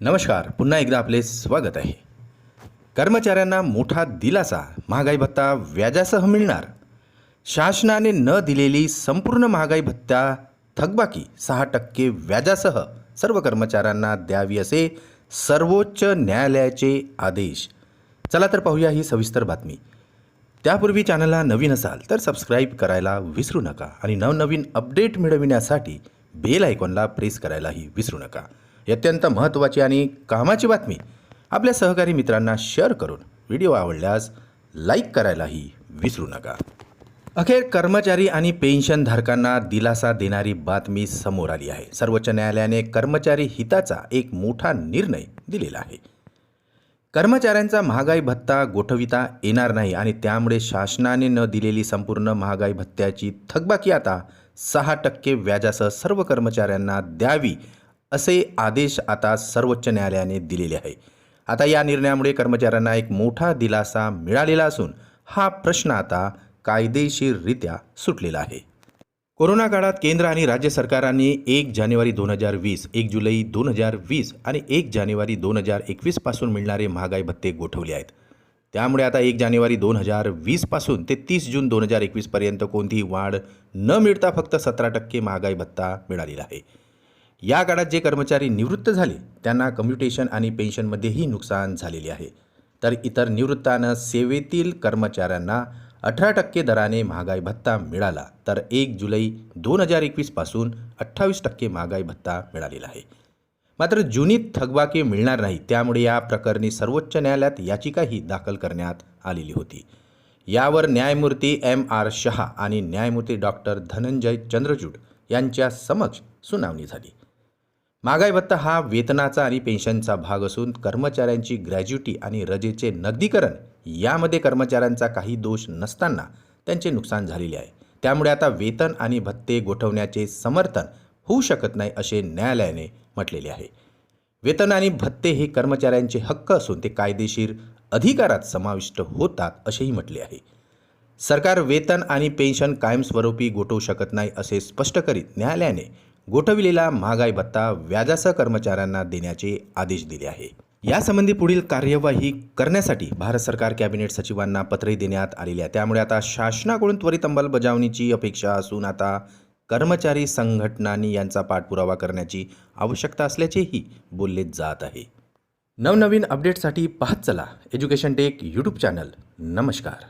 नमस्कार पुन्हा एकदा आपले स्वागत आहे. कर्मचाऱ्यांना मोठा दिलासा महागाई भत्ता व्याजासह मिळणार. शासनाने न दिलेली संपूर्ण महागाई भत्ता थकबाकी सहा टक्के व्याजासह सर्व कर्मचाऱ्यांना द्यावी असे सर्वोच्च न्यायालयाचे आदेश. चला तर पाहूया ही सविस्तर बातमी. त्यापूर्वी चॅनलला नवीन असाल तर सबस्क्राईब करायला विसरू नका आणि नवनवीन अपडेट मिळविण्यासाठी बेल आयकॉनला प्रेस करायलाही विसरू नका. अत्यंत महत्त्वाची आणि कामाची बातमी. आपल्या सहकारी मित्रांना शेअर करून व्हिडिओ आवडल्यास लाईक करायलाही विसरू नका. अखेर कर्मचारी आणि पेन्शनधारकांना दिलासा देणारी बातमी समोर आली आहे. सर्वोच्च न्यायालयाने कर्मचारी हिताचा एक मोठा निर्णय दिलेला आहे. कर्मचाऱ्यांचा महागाई भत्ता गोठविता येणार नाही आणि त्यामुळे शासनाने न दिलेली संपूर्ण महागाई भत्त्याची थकबाकी आता सहा टक्के व्याजासह सर्व कर्मचाऱ्यांना द्यावी असे आदेश आता सर्वोच्च न्यायालयाने दिलेले आहे. आता या निर्णयामुळे कर्मचाऱ्यांना एक मोठा दिलासा मिळालेला असून हा प्रश्न आता कायदेशीररित्या सुटलेला आहे. कोरोना काळात केंद्र आणि राज्य सरकारांनी एक जानेवारी दोन हजार वीस एक जुलै दोन हजार वीस आणि एक जानेवारी दोन हजार एकवीसपासून मिळणारे महागाई भत्ते गोठवले आहेत. त्यामुळे आता एक जानेवारी दोन हजार वीसपासून ते तीस जून दोन हजार एकवीसपर्यंत कोणतीही वाढ न मिळता फक्त सतरा टक्के महागाई भत्ता मिळालेला आहे. या काळात जे कर्मचारी निवृत्त झाले त्यांना कम्युटेशन आणि पेन्शनमध्येही नुकसान झालेले आहे. तर इतर निवृत्तानं सेवेतील कर्मचाऱ्यांना अठरा टक्के दराने महागाई भत्ता मिळाला तर एक जुलै दोन हजार एकवीसपासून अठ्ठावीस टक्के महागाई भत्ता मिळालेला आहे. मात्र जुनी थकबाकी मिळणार नाही त्यामुळे या प्रकरणी सर्वोच्च न्यायालयात याचिकाही दाखल करण्यात आलेली होती. यावर न्यायमूर्ती एम आर शहा आणि न्यायमूर्ती डॉक्टर धनंजय चंद्रचूड यांच्या समक्ष सुनावणी झाली. महागाई भत्ता हा वेतनाचा आणि पेन्शनचा भाग असून कर्मचाऱ्यांची ग्रॅज्युटी आणि रजेचे नगदीकरण यामध्ये कर्मचाऱ्यांचा काही दोष नसताना त्यांचे नुकसान झालेले आहे. त्यामुळे आता वेतन आणि भत्ते गोठवण्याचे समर्थन होऊ शकत नाही असे न्यायालयाने म्हटलेले आहे. वेतन आणि भत्ते हे कर्मचाऱ्यांचे हक्क असून ते कायदेशीर अधिकारात समाविष्ट होतात असेही म्हटले आहे. सरकार वेतन आणि पेन्शन कायमस्वरूपी गोठवू शकत नाही असे स्पष्ट करीत न्यायालयाने गोठविलेला महागाई भत्ता व्याजासह कर्मचाऱ्यांना देण्याचे आदेश दिले आहे. यासंबंधी पुढील कार्यवाही करण्यासाठी भारत सरकार कॅबिनेट सचिवांना पत्रही देण्यात आलेली आहे. त्यामुळे आता शासनाकडून त्वरित अंमलबजावणीची अपेक्षा असून आता कर्मचारी संघटनांनी यांचा पाठपुरावा करण्याची आवश्यकता असल्याचेही बोलले जात आहे. नवनवीन अपडेटसाठी पाहत चला एज्युकेशन टेक यूट्यूब चॅनल. नमस्कार.